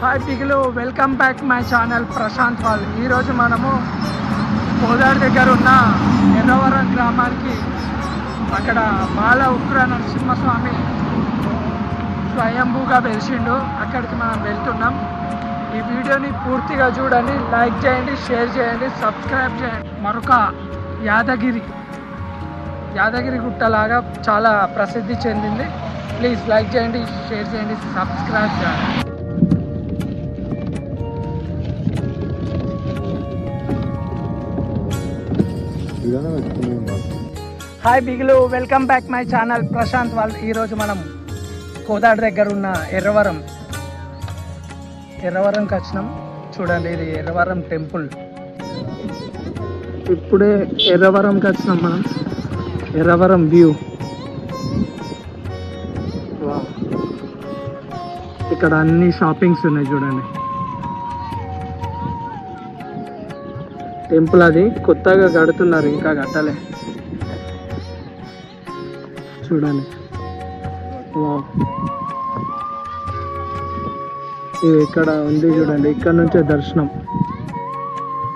Hi పిగులు welcome back my channel Prashanth Paul ఈరోజు మనము కోదాడు దగ్గర ఉన్న ఎర్రవరం గ్రామానికి అక్కడ బాల ఉగ్ర నరసింహస్వామి స్వయంభూగా వెలిసిండు. అక్కడికి మనం వెళ్తున్నాం. ఈ వీడియోని పూర్తిగా చూడండి లైక్ చేయండి షేర్ చేయండి సబ్స్క్రైబ్ చేయండి. మరొక యాదగిరి యాదగిరి గుట్టలాగా చాలా ప్రసిద్ధి చెందింది. ప్లీజ్ లైక్ చేయండి షేర్ చేయండి సబ్స్క్రైబ్ చేయండి. Hi బిగులు welcome back my channel Prashanth వాళ్ళు ఈరోజు మనం కోదాడ దగ్గర ఉన్న ఎర్రవరం ఎర్రవరంకి వచ్చినాం చూడండి ఇది ఎర్రవరం టెంపుల్. ఇప్పుడే ఎర్రవరంకి వచ్చినాం మనం. ఎర్రవరం వ్యూ. ఇక్కడ అన్ని షాపింగ్స్ ఉన్నాయి చూడండి. టెంపుల్ అది. కొత్తగా కడుతున్నారు ఇంకా కట్టలే. చూడండి. వావ్. ఇది ఇక్కడ ఉంది చూడండి. ఇక్కడ నుంచే దర్శనం.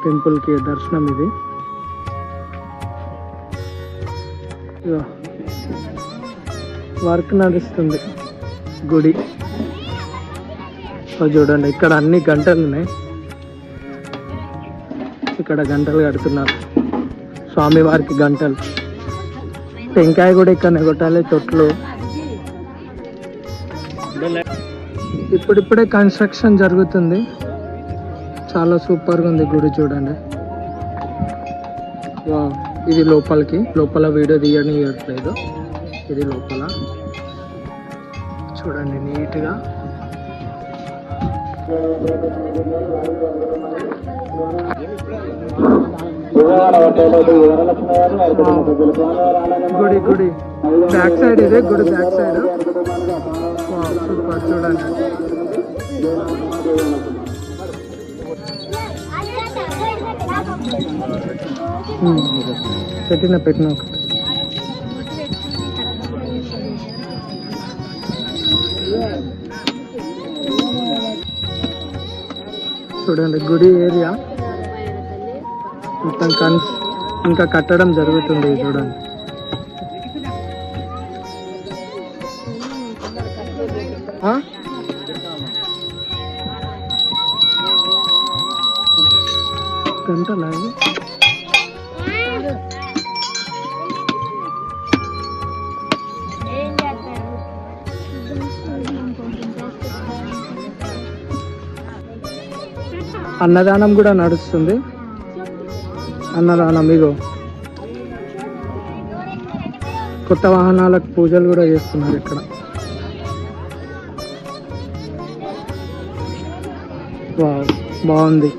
టెంపుల్కి దర్శనం ఇది. వర్క్ నడుస్తుంది. గుడి. చూడండి ఇక్కడ అన్ని గంటలు ఉన్నాయి ఇక్కడ గంటలు కడుతున్నారు. స్వామివారికి గంటలు. టెంకాయ కూడా ఇక్కడ కొట్టాలి తొట్లు. ఇప్పుడిప్పుడే కన్స్ట్రక్షన్ జరుగుతుంది. చాలా సూపర్గా ఉంది గుడి చూడండి. వావ్. ఇది లోపలికి. లోపల వీడియో తీయనియట్లేదు. ఇది లోపల. చూడండి నీట్గా. గుడి గుడి. బ్యాక్ సైడ్ ఇదే గుడి బ్యాక్ సైడ్ సూపర్ చూడండి. Hmm. పెట్టిన పెట్టిన ఒకటి చూడండి గుడి ఏరియా. మొత్తం కన్స్ ఇంకా కట్టడం జరుగుతుంది చూడండి. గంటలా అన్నదానం కూడా నడుస్తుంది. అన్నదానం ఇగో. కొత్త వాహనాలకు పూజలు కూడా చేస్తున్నారు ఇక్కడ. వావ్, బాగుంది.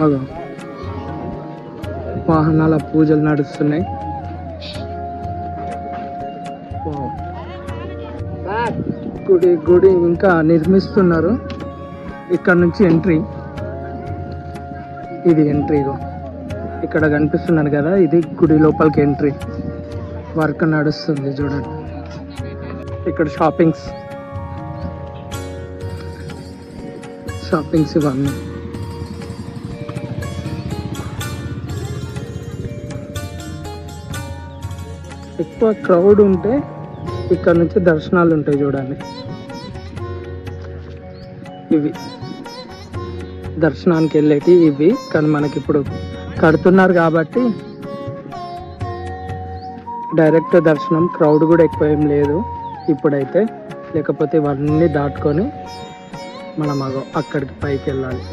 అగో. వాహనాల పూజలు నడుస్తున్నాయి. వావ్. గుడి గుడి ఇంకా నిర్మిస్తున్నారు. ఇక్కడ నుంచి ఎంట్రీ. ఇది ఎంట్రీ ఇగో ఇక్కడ కనిపిస్తున్నారు కదా ఇది గుడి లోపలికి ఎంట్రీ. వర్క్ నడుస్తుంది చూడండి. ఇక్కడ షాపింగ్స్. షాపింగ్స్ ఇవన్నీ. ఎక్కువ క్రౌడ్ ఉంటే ఇక్కడ నుంచి దర్శనాలు ఉంటాయి చూడండి. ఇవి. దర్శనానికి వెళ్ళేటి ఇవి. కానీ మనకి ఇప్పుడు కడుతున్నారు కాబట్టి డైరెక్ట్ దర్శనం క్రౌడ్ కూడా ఎక్కువ ఏం లేదు ఇప్పుడైతే. లేకపోతే ఇవన్నీ దాటుకొని మనం అక్కడికి పైకి వెళ్ళాలి.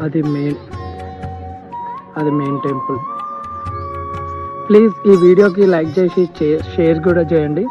అది మెయిన్ అది మెయిన్ టెంపుల్. ప్లీజ్ ఈ వీడియోకి లైక్ చేసి షేర్ కూడా చేయండి.